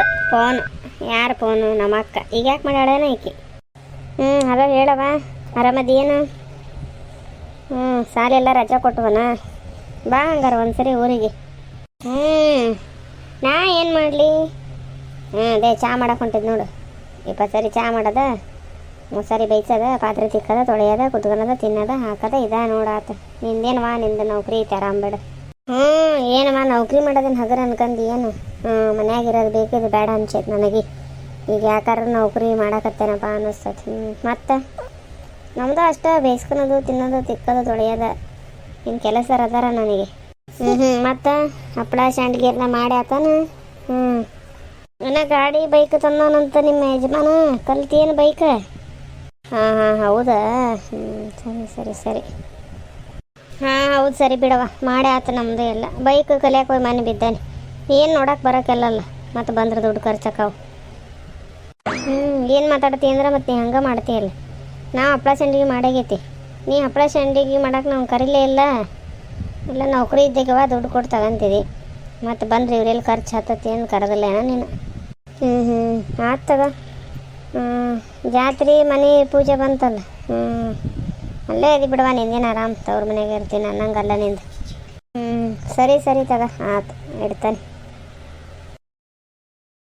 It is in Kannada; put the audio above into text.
ಹೌದು ಫೋನು. ಯಾರು ಫೋನು? ನಮ್ಮ ಅಕ್ಕ. ಈಗ ಯಾಕೆ ಮಾಡ್ಯಾಳೇನ ಈಕಿ? ಹ್ಞೂ ಹಲೋ ಹೇಳವ ಆರಾಮದೇನು ಹ್ಞೂ ಸಾಲೆಲ್ಲ ರಜೆ ಕೊಟ್ಟವನ ಬಾ ಹಂಗಾರ ಒಂದ್ಸರಿ ಊರಿಗೆ. ಹ್ಞೂ ನಾ ಏನು ಮಾಡಲಿ? ಹ್ಞೂ ಅದೇ ಚಾ ಮಾಡಕ್ಕೆ ಹೊಂಟಿದ್ ನೋಡು. ಇಪ್ಪತ್ತು ಸರಿ ಚಾ ಮಾಡೋದ ಸರಿ ಬೈಸದ ಪಾತ್ರೆ ತಿಕ್ಕದ, ತೊಳೆಯೋದ ಕುತ್ಕೊಳದ ತಿನ್ನೋದ, ಹಾಕೋದ, ಇದ ನೋಡಾತ ನಿಂದೇನವಾ ನಿಂದ ನೌಕರಿ ಐತೆ, ಆರಾಮ್ ಬೇಡ. ಹ್ಞೂ ಏನಮ್ಮ, ನೌಕರಿ ಮಾಡೋದನ್ನ ಹಗರ ಅನ್ಕಂದು, ಏನು? ಮನ್ಯಾಗ ಇರೋದು ಬೇಕಿದ್ ಬೇಡ ಅನ್ಸೈತೆ ನನಗೆ. ಈಗ ಯಾಕಾರ ನೌಕರಿ ಮಾಡಾಕತ್ತೇನಪ್ಪ ಅನ್ನಿಸ್ತೈತೆ ಹ್ಞೂ ಮತ್ತೆ? ನಮ್ದು ಅಷ್ಟೇ ಬೇಯಿಸ್ಕೊಳೋದು ತಿನ್ನೋದು, ತಿಕ್ಕೋದು, ತೊಳೆಯೋದ. ಇನ್ನು ಕೆಲಸ ಅದಾರ ನನಗೆ. ಹ್ಞೂ ಹ್ಞೂ ಮತ್ತು? ಹಪ್ಪಳ ಎಲ್ಲ ಮಾಡಿ ಆತನ? ಹ್ಞೂ ನನ್ನ ಗಾಡಿ ಬೈಕ್ ತಂದವನಂತ ನಿಮ್ಮ ಯಜಮಾನ? ಕಲ್ತೇನು ಬೈಕ್? ಹಾಂ ಹಾಂ, ಹೌದಾ? ಹ್ಞೂ ಸರಿ ಸರಿ ಸರಿ. ಹೌದು, ಸರಿ ಬಿಡವ ಮಾಡೇ ಆತ ನಮ್ಮದು ಎಲ್ಲ. ಬೈಕ್ ಕಲಿಯಕ್ಕೆ ಹೋಗಿ ಮನೆ ಬಿದ್ದಾನೆ. ಏನು ನೋಡಕ್ಕೆ ಬರೋಕ್ಕೆಲ್ಲಲ್ಲ. ಮತ್ತು ಬಂದ್ರೆ ದುಡ್ಡು ಖರ್ಚಕ್ಕಾವು. ಹ್ಞೂ ಏನು ಮಾತಾಡ್ತಿ ಅಂದ್ರೆ ಮತ್ತೆ ನೀ ಮಾಡ್ತೀಯ ಮಾಡ್ತೀಯಲ್ಲ ನಾವು ಹಪ್ಪಳ ಸಂಡಿಗೆ ಮಾಡಾಗೈತಿ. ನೀ ಹಪ್ಪಳ ಸಂಡಿಗೆ ಮಾಡಕ್ಕೆ ನಾವು ಕರೀಲೇ ಇಲ್ಲ. ಇಲ್ಲ, ನೌಕರಿ ಇದ್ದಾಗವ ದುಡ್ಡು ಕೊಟ್ಟು ತಗೊಂತೀವಿ ಮತ್ತು ಬಂದ್ರೆ ಇವ್ರೆಲ್ಲಿ ಖರ್ಚು ಹತ್ತತಿ ಏನು ಕರೆದಿಲ್ಲ ಏನೋ ನೀನು ಹ್ಞೂ ಹ್ಞೂ ಹ್ಞೂ ಜಾತ್ರೆ, ಮನೆ, ಪೂಜೆ ಬಂತಲ್ಲ. ಹ್ಞೂ ಅಲ್ಲೇ ಇದು ಬಿಡವ ನಿಂದೇನು ಆರಾಮ್ ತವ್ರ ಮನೆಗೆ ಇರ್ತೀನಿ ಅನ್ನಂಗಲ್ಲ ನಿಂದು. ಹ್ಞೂ ಸರಿ ಸರಿ ತಗ, ಆತು, ಇಡ್ತಾನೆ.